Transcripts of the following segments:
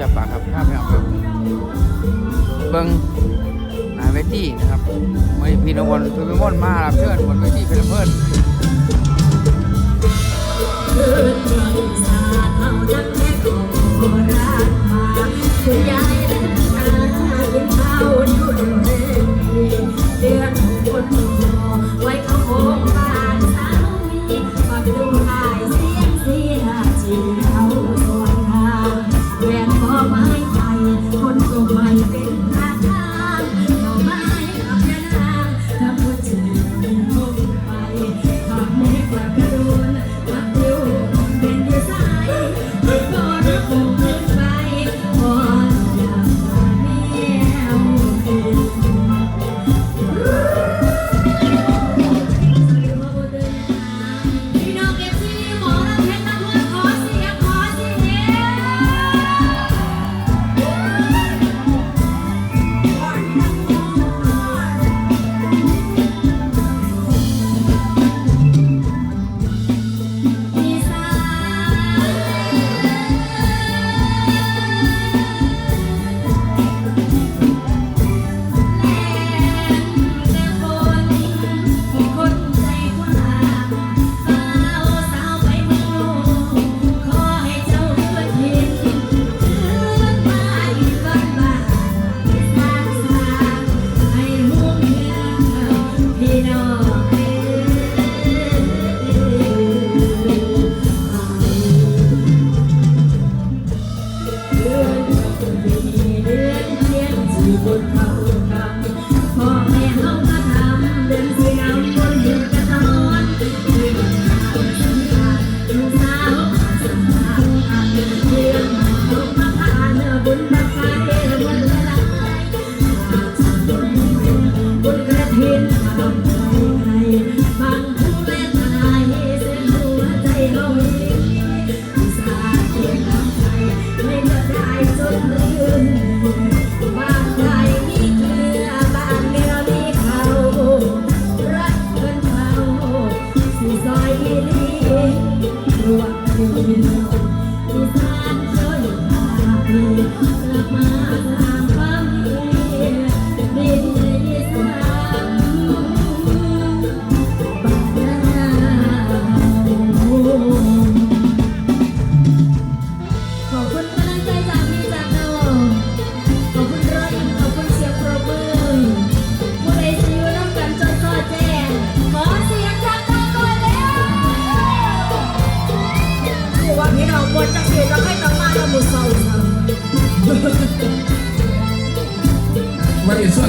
จะปากครับข้ามไปครับเบิ้งนาเวทีนะครับไม่พี่นวลพี่ม่อนมาครับเชิญบนเวทีเป็นเพื่อน you.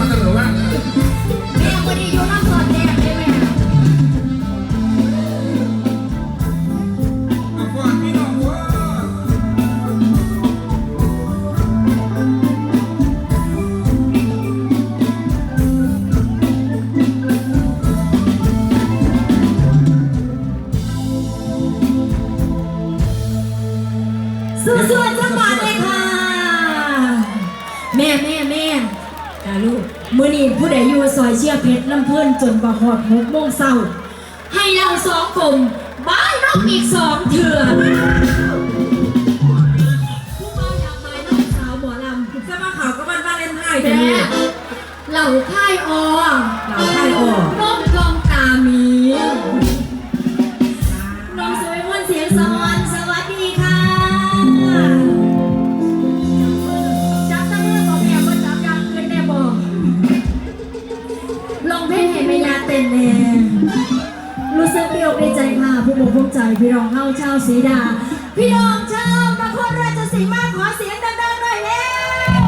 มาเสนอว่า เนี่ยวันนี้อยู่น้ำสดเนี่ มื่อนี้ผู้ใดอยู่ซอยเชียเพชรลำเพิ่นจนบ่หอดหกโมงเศร้า ให้เราสองกลุ่มบ้านนกอีกสองเถื่อผู้บ่าอยากไม้นกสาวหมอลำจะมาขาวก็มันบ้านเล่นไพ่แต่เหล่าค่ายออเหล่าค่ายออ นกกองตามี เป็นแน่รู้สึกเดียวในใจค่ะผู้บุกผู้ใจพี่รองเข้าเช้าสีดา พี่รองเช้ามนครราชสีมาขอเสียงดังๆหน่อยแล้ว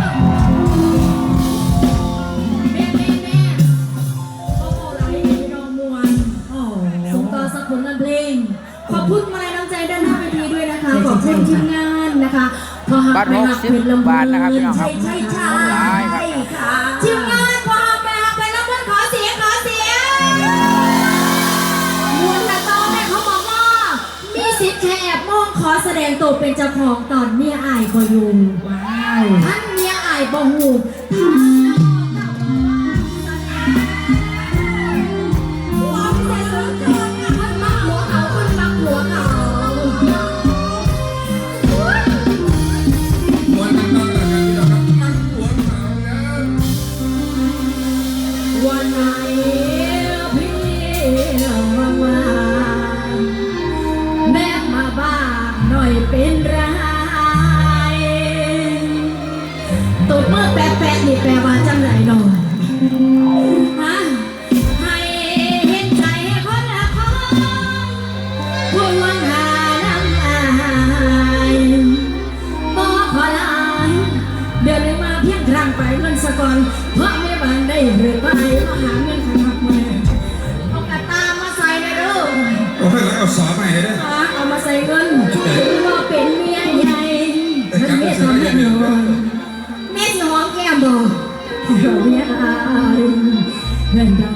ขอบคุณมาลัยน้ำใจด้านหน้าเวทีด้วยนะคะ ขอบคุณทีมงานนะคะขอหักไปหักเป็นลำบานนะครัพี่นองครับใช่ใช่ใช่ค่ทีมงาน ขอแสดงตัวเป็นเจ้าของตอนเมียอายบอยูว้าว ท่านเมียอายบอหู ไปเงินสะก่อนเพราะไม่บันได้หรือไปมาหาเงินขับมาเอากระตามาใส่ในรูโอ้ยแล้วเอาสอใหม่เลยเด้อเอามาใส่เงินว่าเป็นเมียใหญ่ฉันเมียทำให้นอนแม่สิหอมแก้มบอกเราเมียอายเงินดังกา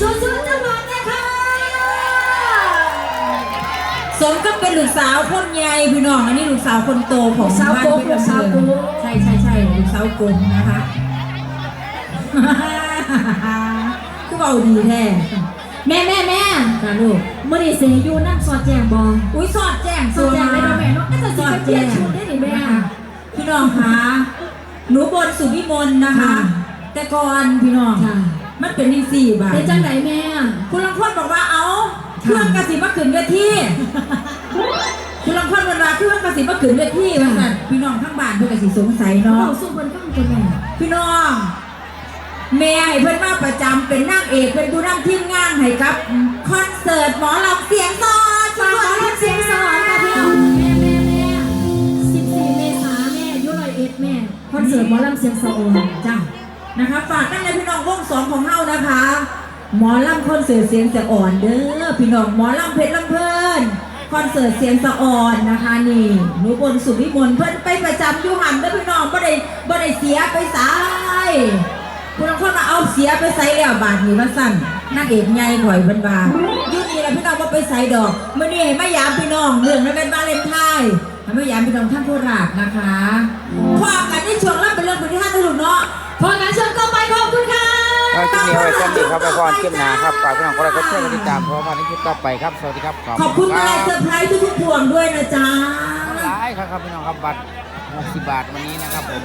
สู้ๆจังหวัดนะคะสมก็เป็นลูกสาวคนใหญ่พี่น้องอันนี้ลูกสาวคนโตของสาวโกงบ้นเพชรสาวโกงใช่ใช่ใช่ลูกสาวโกงนะคะคือเบาดีแท้แม่แม่แม่ค่ะลูกมื่อนี้เสียอยู่นั่งสอดแจงบออุ้ยสอดแจ้งสอดแจงได้ด้วยแม่เนาะอาจจะสสิอไปดเปลี่แจ้ยนงชุดได้หนิแม่นะคะพี่น้องคะหนูบนสุวิมลนะคะค่ะแต่ก่อนพี่น้องค่ะ มันเป็นยังสี่บาทเป็นจังไหนแม่คุณลังคนบอกว่าเอาเครื่องกระสีมาขึ้นเวทีคุณลังคนเวลาเครื่องกระสีมาขึ้นเวทีว่าสั่นพี่น้องทั้งบ้านเพื่อนกระสีสงสัยเราเนาะสู้คนข้างคนแม่พี่น้องแม่ให้เพื่อนมาประจำเป็นนางเอกเป็นผู้นำทีมงานให้กับคอนเสิร์ตหมอลำเสียงซอดฝากขอรับเสียงสวรรค์ค่ะพี่น้องแม่แม่แม่14เมษาเสิร์ตหมอลำเสียงสะโอนจ้ะ นะคะฝากนั่นเลยพี่น้องวงสองของเฮานะคะ หมอลำคอนเสิร์ตเสียงสะอ่อนเด้อพี่น้องหมอลำเพชรลำเพลินคอนเสิร์ตเสียงสะอ่อนนะคะนี่หนูบนสุวิมลเพิ่นไปประจำอยู่หันเด้อพี่น้องบ่ได้บ่ได้เสียไปสายคุณลองคนมาเอาเสียไปใส่แล้วบาทนี้ว่าสั่นนางเอกใหญ่ข่อยเพิ่นว่ายู่นี่แหละพี่น้องบ่ไปใส่ดอกมื้อนี้ให้มายามพี่น้องเรื่องนั้นเป็นวาเลนไทน์ให้มายามพี่น้องท่านโคราชนะคะพอกันในช่วงรับเป็นเรื่องพื้นที่ท่านลูกเนาะ พอกันเชิญต่อไปขอบคุณค่ะก็คลิปนี้เอาไว้ซ้ำดีครับไปพรคลิปหน้าครับฝากพี่น้องคนละก็ช่วยกันติดตามเพราะว่าในคลิปต่อไปครับ สวัสดีครับ ขอบคุณคมารัลัยเซอร์ไพรส์ทุกๆพวงด้วยนะจ๊ะหลายครับครับพี่น้องครับบัตร60บาทวันนี้นะครับผม